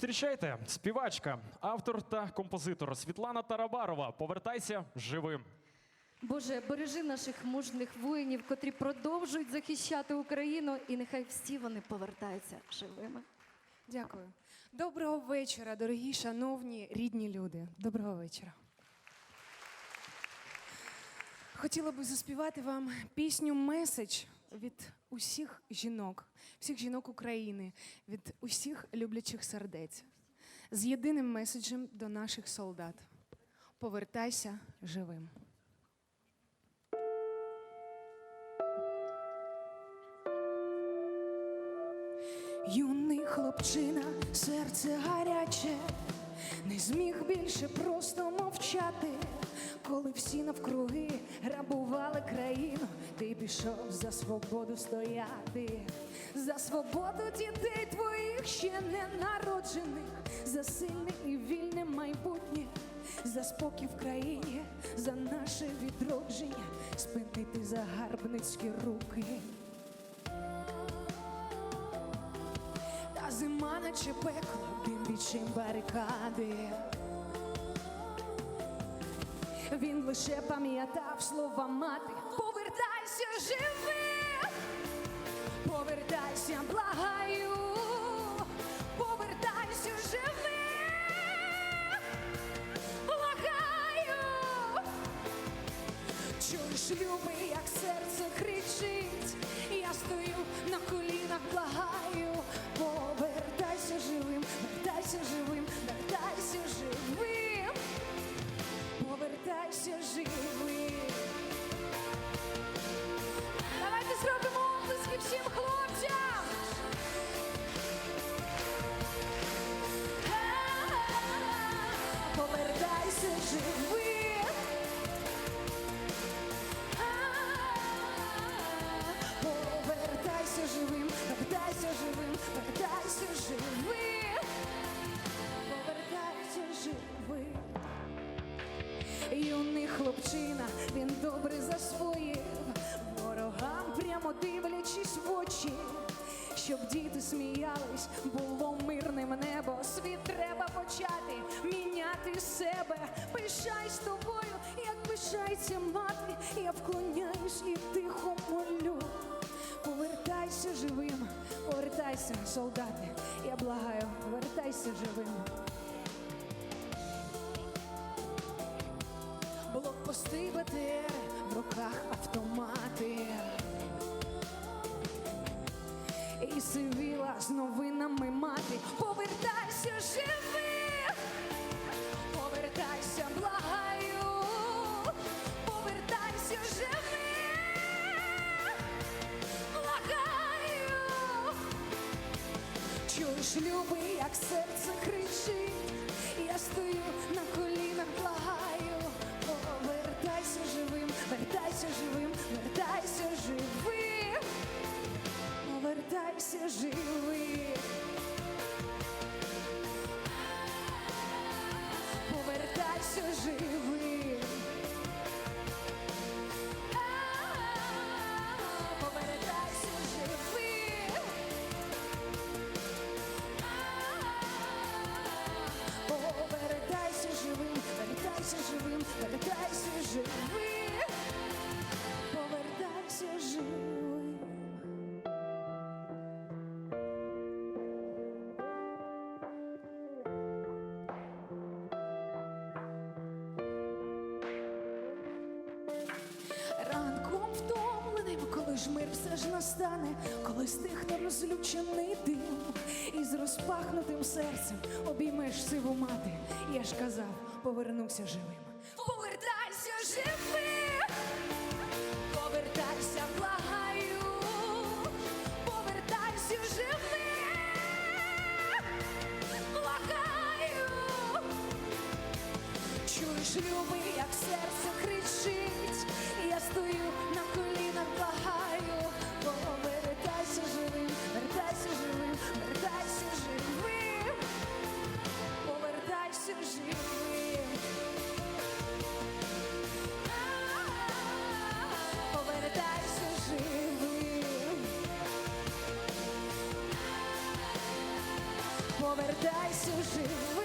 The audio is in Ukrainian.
Зустрічайте, співачка, автор та композитор Світлана Тарабарова. Повертайся живим. Боже, бережи наших мужних воїнів, котрі продовжують захищати Україну, і нехай всі вони повертаються живими. Дякую. Доброго вечора, дорогі, шановні, рідні люди. Доброго вечора. Хотіла би заспівати вам пісню Меседж від усіх жінок, всіх жінок України, від усіх люблячих сердець, з єдиним меседжем до наших солдат. Повертайся живим. Юний хлопчина, серце гаряче, не зміг більше просто мовчати, коли всі навкруги грабували країну, ти пішов за свободу стояти, за свободу дітей твоїх ще не народжених, за сильне і вільне майбутнє, за спокій в країні, за наше відродження, спинити загарбницькі руки. Та зима наче пекло, дим бічим барикади. Він лише пам'ятав слова мати. Повертайся живим, повертайся, благаю, повертайся живим, благаю. Чуєш, любий, як серце Повертайся живим. Повертайся живим, повертайся живим, повертайся живим. Юний хлопчина, він добре засвоїв ворогам, прямо дивлячись в очі, щоб діти сміялись, було мирним небо. Світ треба почати міняти себе. Пишай з тобою, як пишається мати. Я вклоняюсь і тихо молю. Повертайся живим, повертайся, солдати. Я благаю, повертайся живим. Блокпости БТР, в руках автомати. Чуєш, любий, як серце кричить, я стою на колінах, благаю, повертайся живим, вертайся живим, вертайся живим, мир все ж настане, коли стихне розлючений дим, і з розпахнутим серцем обіймеш сиву мати. Я ж казав, повернуся живим. Повертайся живим, повертайся, благаю, повертайся живим, благаю. Чуєш, любий, Повертайся повертайся живий.